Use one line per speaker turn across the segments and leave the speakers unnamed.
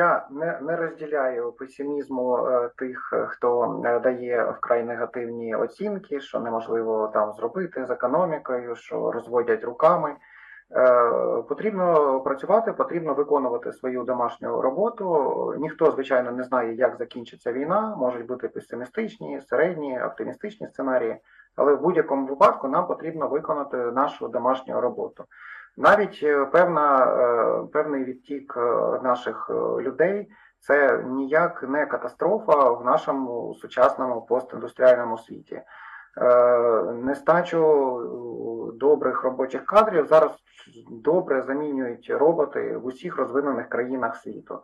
Я не, не розділяю песимізму е, тих, е, хто е, дає вкрай негативні оцінки, що неможливо там зробити з економікою, що розводять руками. Потрібно працювати, потрібно виконувати свою домашню роботу. Ніхто, звичайно, не знає, як закінчиться війна. Можуть бути песимістичні, середні, оптимістичні сценарії, але в будь-якому випадку нам потрібно виконати нашу домашню роботу. Навіть е, певна, е, певний відтік е, наших людей це ніяк не катастрофа в нашому сучасному постіндустріальному світі. Нестачу добрих робочих кадрів зараз добре замінюють роботи в усіх розвинених країнах світу.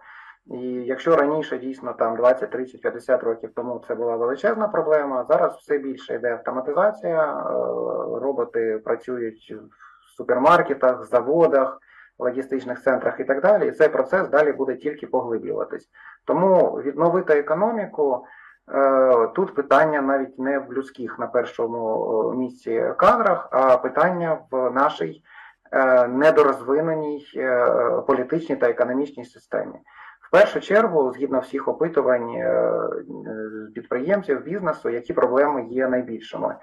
І якщо раніше дійсно там 20, 30, 50 років тому це була величезна проблема, зараз все більше йде автоматизація, роботи працюють супермаркетах, заводах, логістичних центрах і так далі. І цей процес далі буде тільки поглиблюватись. Тому відновити економіку. Е, Тут питання навіть не в людських на першому е, місці кадрах, а питання в нашій е, недорозвиненій політичній та економічній системі. В першу чергу, згідно всіх опитувань підприємців, бізнесу, які проблеми є найбільшими.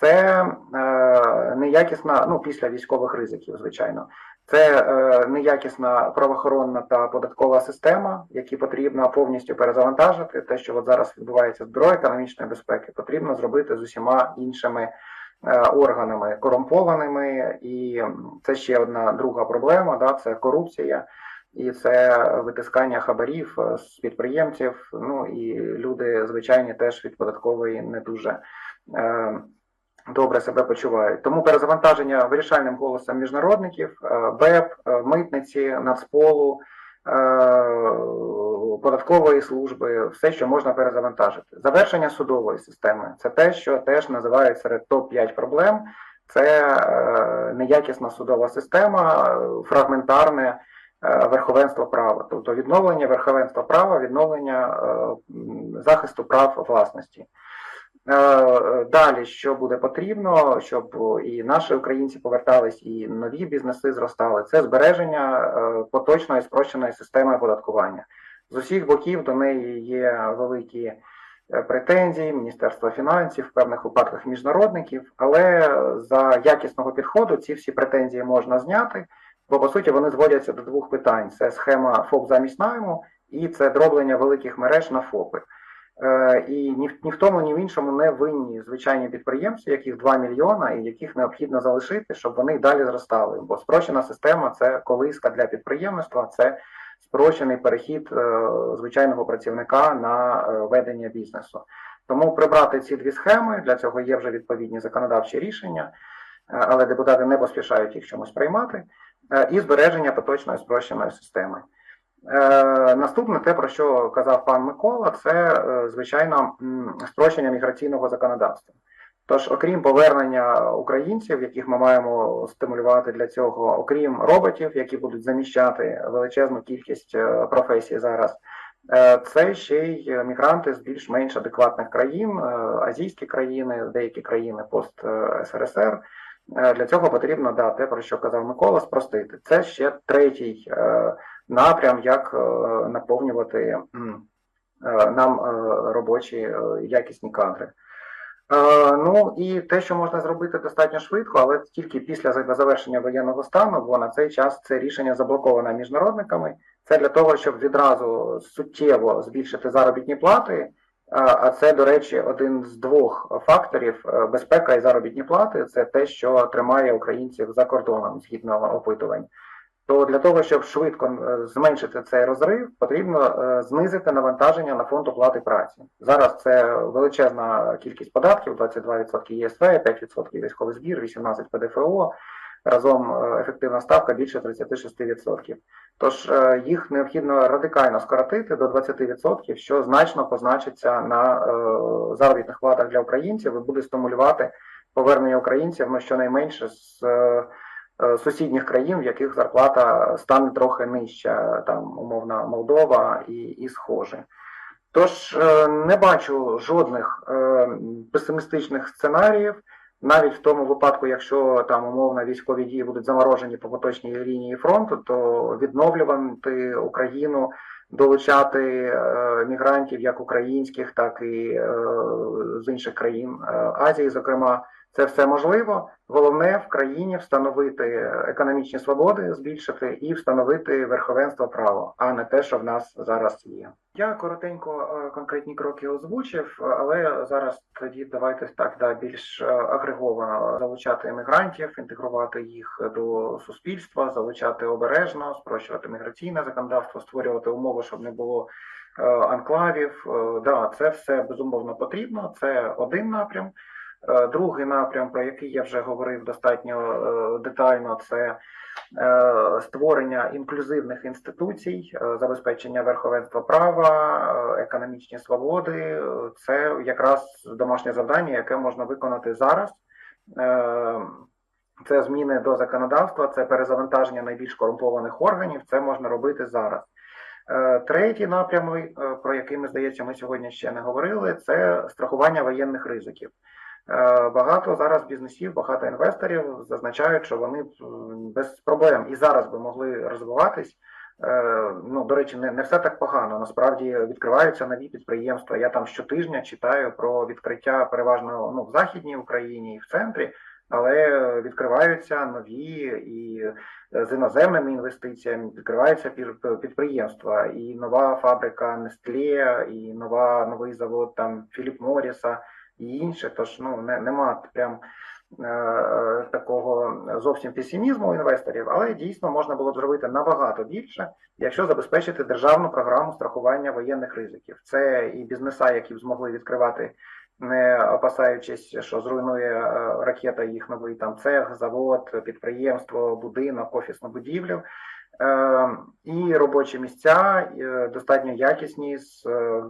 Це е, неякісна, ну після військових ризиків, звичайно, це е, неякісна правоохоронна та податкова система, які потрібно повністю перезавантажити. Те, що от зараз відбувається з бюро економічної безпеки, потрібно зробити з усіма іншими е, органами корумпованими, і це ще одна друга проблема. Да, це корупція. І це витискання хабарів е, з підприємців. Ну і люди, звичайні, теж від податкової не дуже е, добре себе почувають. Тому перезавантаження вирішальним голосом міжнародників, е, БЕП, митниці, Нацполу, е, податкової служби, все, що можна перезавантажити. Завершення судової системи це те, що теж називають серед топ 5 проблем. Це е, неякісна судова система, фрагментарне верховенство права, тобто відновлення верховенства права, відновлення захисту прав власності. Е, Далі, що буде потрібно, щоб і наші українці повертались, і нові бізнеси зростали, це збереження е, поточної спрощеної системи оподаткування. З усіх боків до неї є великі е, претензії Міністерства фінансів, в певних випадках міжнародників, але за якісного підходу ці всі претензії можна зняти, бо по суті вони зводяться до двох питань: це схема ФОП замість найму і це дроблення великих мереж на ФОПи. Е, І ні ні в тому, ні в іншому не винні звичайні підприємці, яких 2 мільйона, і яких необхідно залишити, щоб вони далі зростали. Бо спрощена система це колиска для підприємництва, це спрощений перехід е, звичайного працівника на е, ведення бізнесу. Тому прибрати ці дві схеми для цього є вже відповідні законодавчі рішення, але депутати не поспішають їх чомусь приймати, і збереження поточної спрощеної системи. Е, Наступне, те, про що казав пан Микола, це е, звичайно спрощення міграційного законодавства. Тож, окрім повернення українців, яких ми маємо стимулювати для цього, окрім роботів, які будуть заміщати величезну кількість е, професій зараз, це ще й мігранти з більш-менш адекватних країн, азійські країни, деякі країни пост СРСР. Для цього потрібно да, те, про що казав Микола, спростити. Це ще третій напрям, як е, наповнювати е, нам е, робочі якісні кадри. Ну і те, що можна зробити достатньо швидко, але тільки після завершення воєнного стану, бо на цей час це рішення заблоковане міжнародниками. Це для того, щоб відразу суттєво збільшити заробітні плати. А це, до речі, один з двох факторів безпека і заробітні плати. Це те, що тримає українців за кордоном згідно опитувань. То для того, щоб швидко е, зменшити цей розрив, потрібно е, знизити навантаження на фонд оплати праці. Зараз це величезна кількість податків: 22% ЄСВ, 5% військовий збір, 18% ПДФО. Разом е, ефективна ставка більше 36%. Тож їх необхідно радикально скоротити до 20%, що значно позначиться на заробітних платах для українців і буде стимулювати повернення українців ну, щонайменше з сусідніх країн, в яких зарплата стане трохи нижча, там умовна Молдова і, і схоже. Тож е, не бачу жодних е, песимістичних сценаріїв. Навіть в тому випадку, якщо там умовно військові дії будуть заморожені по поточній лінії фронту, то відновлювати Україну долучати е, мігрантів як українських, так і е, з інших країн е, Азії, зокрема. Це все можливо. Головне в країні встановити економічні свободи, збільшити і встановити верховенство права, а не те, що в нас зараз є. Я коротенько е, конкретні кроки озвучив, але зараз тоді давайте так да більш е, агреговано залучати емігрантів, інтегрувати їх до суспільства, залучати обережно, спрощувати міграційне законодавство, створювати умови, щоб не було е, анклавів. Да, це все безумовно потрібно. Це один напрям. Е, Другий напрям, про який я вже говорив достатньо е, детально, це е, створення інклюзивних інституцій, забезпечення верховенства права, економічні свободи. Це якраз домашнє завдання, яке можна виконати зараз. Це зміни до законодавства, це перезавантаження найбільш корумпованих органів. Це можна робити зараз. Третій напрям, е, про який ми здається, ми сьогодні ще не говорили, це страхування воєнних ризиків. Е, Багато зараз бізнесів, багато інвесторів зазначають, що вони без проблем і зараз би могли розвиватись. Е, Ну, до речі, не, не все так погано. Насправді відкриваються нові підприємства. Я там щотижня читаю про відкриття переважно ну, в Західній Україні і в центрі, але відкриваються нові і з іноземними інвестиціями, відкриваються підприємства, і нова фабрика Nestlé, і нова новий завод там Філіп Моріса і інше. Тож ну не нема прям е, такого зовсім песимізму інвесторів, але дійсно можна було б зробити набагато більше, якщо забезпечити державну програму страхування воєнних ризиків. Це і бізнеса, які б змогли відкривати. Не опасаючись, що зруйнує е, ракета їх новий там цех, завод, підприємство, будинок, офісну будівлю, Е, і робочі місця е, достатньо якісні з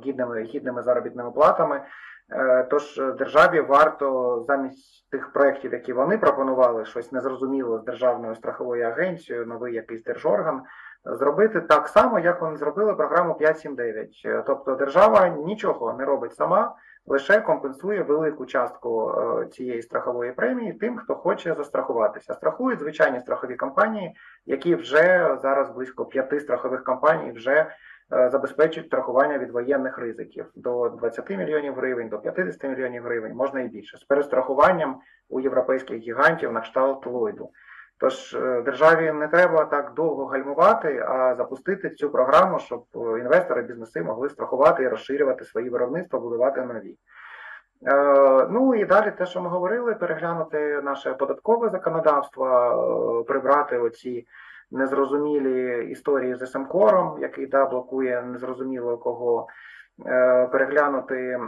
гідними гідними заробітними платами. Е, Тож е, державі варто замість тих проєктів, які вони пропонували, щось незрозуміло з державною страховою агенцією, новий якийсь держорган, зробити так само, як вони зробили програму 579. Е, Тобто держава нічого не робить сама, лише компенсує велику частку е, цієї страхової премії тим, хто хоче застрахуватися. Страхують звичайні страхові компанії, які вже зараз близько п'яти страхових компаній вже е, забезпечують страхування від воєнних ризиків до 20 мільйонів гривень, до 50 мільйонів гривень, можна і більше, з перестрахуванням у європейських гігантів на кшталт Ллойду. Тож е, державі не треба так довго гальмувати, а запустити цю програму, щоб е, інвестори, бізнеси могли страхувати і розширювати свої виробництва, будувати нові. Е, Ну і далі те, що ми говорили, переглянути наше податкове законодавство, е, прибрати оці незрозумілі історії з СМКОРом, який да, блокує незрозуміло кого, е, переглянути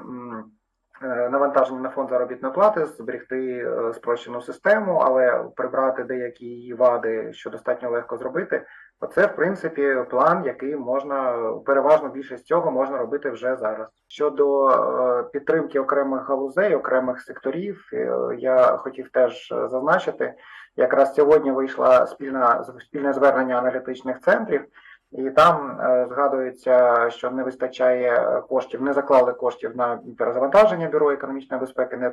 навантаження на фонд заробітної плати, зберегти е, спрощену систему, але прибрати деякі її вади, що достатньо легко зробити. Оце, в принципі, план, який можна переважно більшість цього можна робити вже зараз. Щодо е, підтримки окремих галузей, окремих секторів, е, я хотів теж е, зазначити. Якраз сьогодні вийшла спільна спільне звернення аналітичних центрів, і там е, згадується, що не вистачає коштів, не заклали коштів на перезавантаження бюро економічної безпеки, не,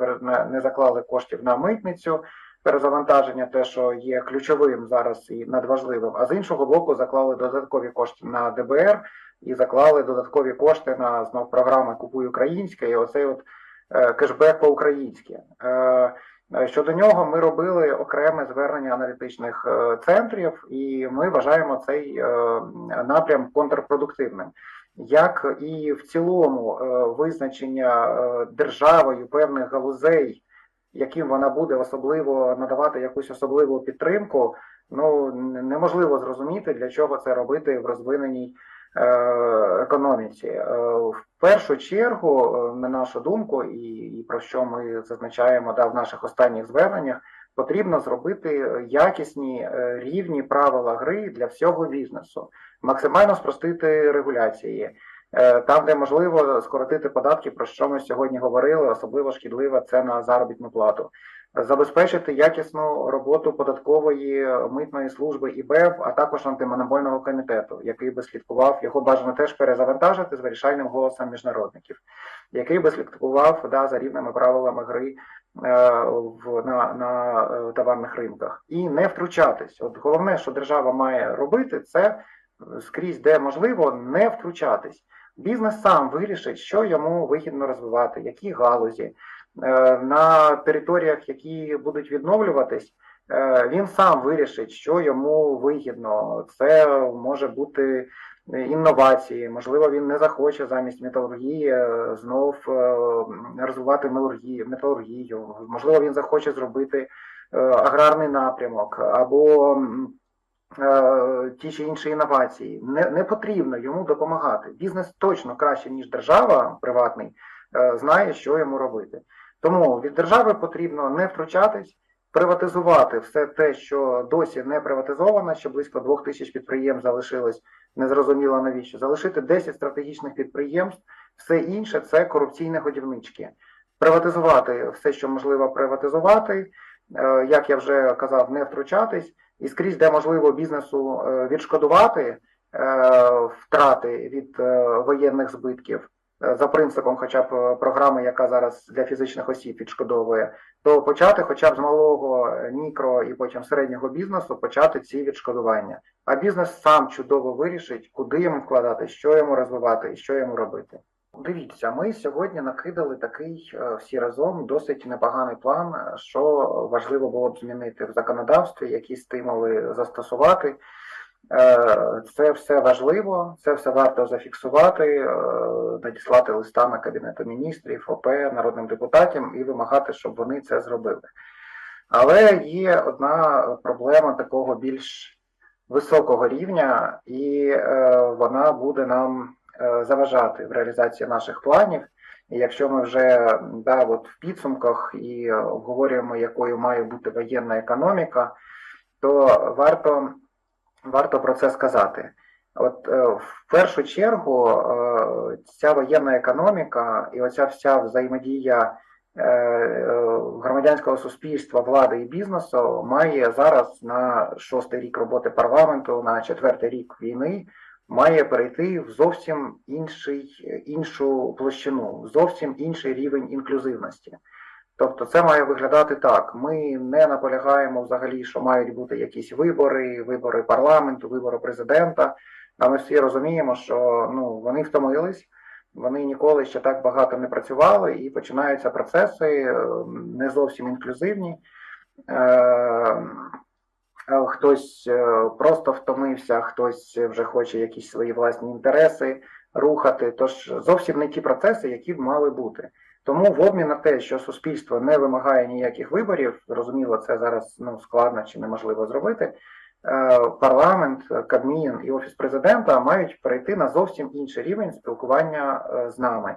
не, заклали коштів на митницю перезавантаження, те, що є ключовим зараз і надважливим. А з іншого боку, заклали додаткові кошти на ДБР і заклали додаткові кошти на знов програми Купуй українське і оцей от е, кешбек по-українськи. Е, е, Щодо нього ми робили окреме звернення аналітичних е, центрів, і ми вважаємо цей е, напрям контрпродуктивним. Як і в цілому е, визначення е, державою певних галузей, яким вона буде особливо надавати якусь особливу підтримку, ну неможливо зрозуміти, для чого це робити в розвиненій е, економіці. Е, в першу чергу, е, на нашу думку, і, і про що ми зазначаємо да, в наших останніх зверненнях, потрібно зробити якісні е, рівні правила гри для всього бізнесу, максимально спростити регуляції. Е, Там, де можливо скоротити податки, про що ми сьогодні говорили, особливо шкідлива це на заробітну плату. Забезпечити якісну роботу податкової митної служби і БЕП, а також антимонопольного комітету, який би слідкував його бажано теж перезавантажити з вирішальним голосом міжнародників, який би слідкував да, за рівними правилами гри е, в на, на е, товарних ринках і не втручатись. От головне, що держава має робити, це скрізь, де можливо, не втручатись. Бізнес сам вирішить, що йому вигідно розвивати, які галузі. Е, На територіях, які будуть відновлюватись, е, він сам вирішить, що йому вигідно. Це може бути інновації. Можливо, він не захоче замість металургії е, знов розвивати металургію. Можливо, він захоче зробити аграрний напрямок або ті чи інші інновації. Не, не потрібно йому допомагати. Бізнес точно краще, ніж держава приватний, знає, що йому робити. Тому від держави потрібно не втручатись, приватизувати все те, що досі не приватизовано, що близько двох тисяч підприємств залишилось незрозуміло навіщо. Залишити 10 стратегічних підприємств, все інше це корупційні годівнички. Приватизувати все, що можливо приватизувати, е, як я вже казав, не втручатись, і скрізь, де можливо бізнесу е, відшкодувати е, втрати від воєнних збитків. Е, За принципом, хоча б е, програми, яка зараз для фізичних осіб відшкодовує, то почати, хоча б з малого е, мікро і потім середнього бізнесу, почати ці відшкодування. А бізнес сам чудово вирішить, куди йому вкладати, що йому розвивати і що йому робити. Дивіться, ми сьогодні накидали такий всі разом досить непоганий план, що важливо було б змінити в законодавстві, які стимули застосувати. Е, Це все важливо, це все варто зафіксувати, е, надіслати листами Кабінету міністрів, ОП, народним депутатам і вимагати, щоб вони це зробили. Але є одна проблема такого більш високого рівня, і е, вона буде нам заважати в реалізації наших планів. І якщо ми вже да, от в підсумках і обговорюємо, якою має бути воєнна економіка, то варто, варто про це сказати. От е, в першу чергу е, ця воєнна економіка і оця вся взаємодія е, громадянського суспільства, влади і бізнесу має зараз на шостий рік роботи парламенту, на четвертий рік війни, має перейти в зовсім інший, іншу площину, зовсім інший рівень інклюзивності. Тобто це має виглядати так. Ми не наполягаємо взагалі, що мають бути якісь вибори, вибори парламенту, вибори президента. А ми всі розуміємо, що ну, вони втомились, вони ніколи ще так багато не працювали, і починаються процеси е, не зовсім інклюзивні. Е, Хтось е, просто втомився, хтось вже хоче якісь свої власні інтереси рухати. Тож зовсім не ті процеси, які б мали бути. Тому в обмін на те, що суспільство не вимагає ніяких виборів, зрозуміло, це зараз ну, складно чи неможливо зробити. е, Парламент, Кабмін і офіс президента мають перейти на зовсім інший рівень спілкування е, з нами.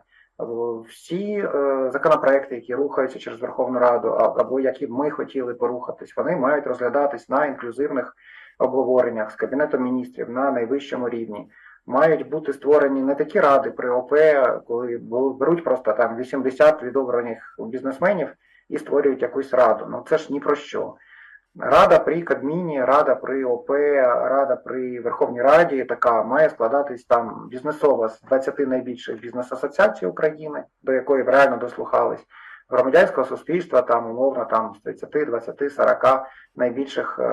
Всі е, законопроекти, які рухаються через Верховну Раду, або які б ми хотіли порухатись, вони мають розглядатись на інклюзивних обговореннях з кабінетом міністрів на найвищому рівні. Мають бути створені не такі ради при ОП, коли беруть просто там 80 відобраних бізнесменів і створюють якусь раду. Ну це ж ні про що. Рада при Кабміні, рада при ОП, рада при Верховній Раді така має складатись там бізнесова з 20 найбільших бізнес-асоціацій України, до якої реально дослухались, громадянського суспільства, там умовно там з 30, 20, 40 найбільших е,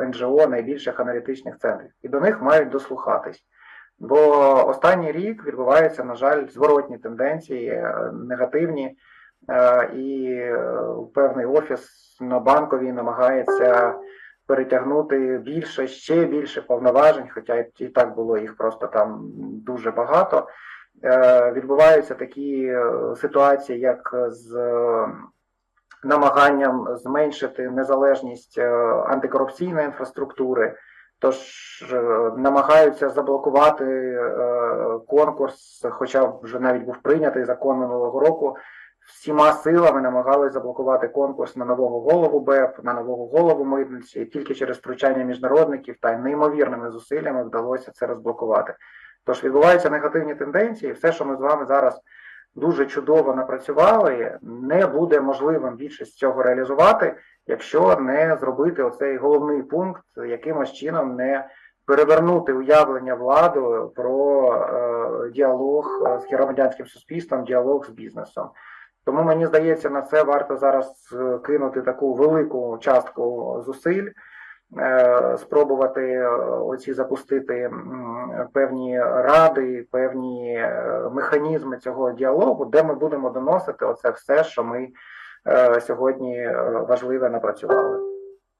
НГО, найбільших аналітичних центрів. І до них мають дослухатись. Бо останній рік відбуваються, на жаль, зворотні тенденції, е, негативні, е, і е, певний офіс на банковій намагається перетягнути більше, ще більше повноважень, хоча і так було їх просто там дуже багато. Відбуваються такі ситуації, як з намаганням зменшити незалежність антикорупційної інфраструктури. Тож е, намагаються заблокувати е, конкурс, хоча вже навіть був прийнятий закон минулого року. Всіма силами намагалися заблокувати конкурс на нового голову БЕП, на нового голову митниці. І тільки через втручання міжнародників та неймовірними зусиллями вдалося це розблокувати. Тож відбуваються негативні тенденції, все, що ми з вами зараз дуже чудово напрацювали, не буде можливим більше з цього реалізувати, якщо не зробити оцей головний пункт, якимось чином не перевернути уявлення влади про е, діалог е, з громадянським суспільством, діалог з бізнесом. Тому мені здається, на це варто зараз е, кинути таку велику частку зусиль. Е, спробувати е, оці запустити певні ради, певні е, механізми цього діалогу, де ми будемо доносити оце все, що ми сьогодні важливе напрацювали.